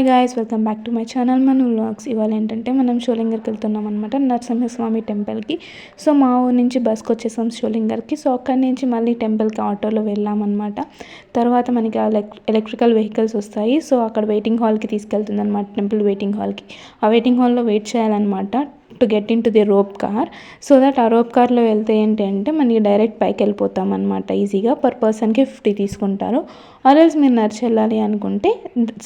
Hi guys welcome back to my channel మన vlogs. ఇవాళ ఏంటంటే మనం షోలింగర్కి వెళ్తున్నాం అనమాట నరసింహస్వామి టెంపుల్కి. సో మా ఊరు నుంచి బస్కి వచ్చేసాం షోలింగర్కి. సో అక్కడి నుంచి మళ్ళీ టెంపుల్కి ఆటోలో వెళ్ళామన్నమాట తర్వాత మనకి ఎలక్ట్రికల్ వెహికల్స్ వస్తాయి. సో అక్కడ వెయిటింగ్ హాల్కి తీసుకెళ్తుంది అనమాట టెంపుల్ వెయిటింగ్ హాల్కి. ఆ వెయిటింగ్ హాల్లో వెయిట్ చేయాలన్నమాట. To get in to the rope car so that ఆ రోప్ కార్లో వెళ్తే ఏంటి అంటే మనకి డైరెక్ట్ పైకి వెళ్ళిపోతాం అనమాట ఈజీగా పర్ పర్సన్కి ఫిఫ్టీ తీసుకుంటారు. ఆర్ఎల్స్ మీరు నడిచి వెళ్ళాలి అనుకుంటే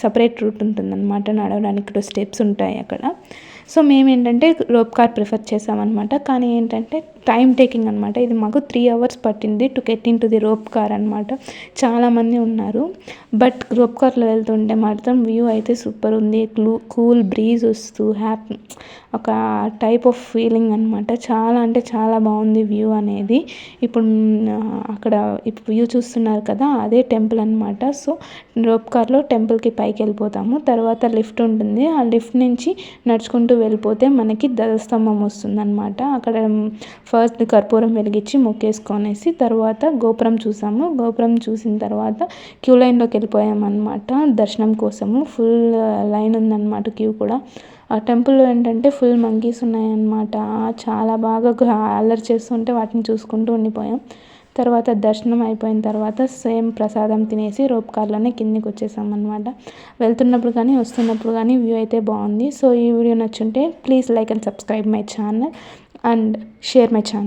సపరేట్ రూట్ ఉంటుందన్నమాట నడవడానికి. టూ స్టెప్స్ ఉంటాయి అక్కడ. సో మేము ఏంటంటే రోప్ కార్ ప్రిఫర్ చేసామన్నమాట. కానీ ఏంటంటే టైం టేకింగ్ అనమాట ఇది మాకు త్రీ అవర్స్ పట్టింది to get in to the rope car అనమాట చాలామంది ఉన్నారు. బట్ రోప్ కార్లో వెళ్తుంటే మాత్రం వ్యూ అయితే సూపర్ ఉంది. క్లూ కూల్ బ్రీజ్ వస్తూ హ్యాపీ ఒక టైప్ ఆఫ్ ఫీలింగ్ అనమాట చాలా అంటే చాలా బాగుంది వ్యూ అనేది. ఇప్పుడు అక్కడ ఇప్పుడు వ్యూ చూస్తున్నారు కదా అదే టెంపుల్ అనమాట సో రోప్ కార్లో టెంపుల్కి పైకి వెళ్ళిపోతాము. తర్వాత లిఫ్ట్ ఉంటుంది. ఆ లిఫ్ట్ నుంచి నడుచుకుంటూ వెళ్ళిపోతే మనకి ధ్వజస్తంభం వస్తుంది అనమాట అక్కడ ఫస్ట్ కర్పూరం వెలిగించి మొక్కేసుకొనేసి తర్వాత గోపురం చూసాము. గోపురం చూసిన తర్వాత క్యూ లైన్లోకి వెళ్ళిపోయామన్నమాట. దర్శనం కోసము ఫుల్ లైన్ ఉందన్నమాట క్యూ కూడా. ఆ టెంపుల్లో ఏంటంటే ఫుల్ మంకీస్ ఉన్నాయన్నమాట. చాలా బాగా అల్లరి చేస్తుంటే వాటిని చూసుకుంటూ ఉండిపోయాం. తర్వాత దర్శనం అయిపోయిన తర్వాత సేమ్ ప్రసాదం తినేసి రోప్ కార్లోనే కిందికి వచ్చేసాం వెళ్తున్నప్పుడు కానీ వస్తున్నప్పుడు కానీ వ్యూ అయితే బాగుంది. సో ఈ video నచ్చుంటే please like and subscribe my channel and share my channel.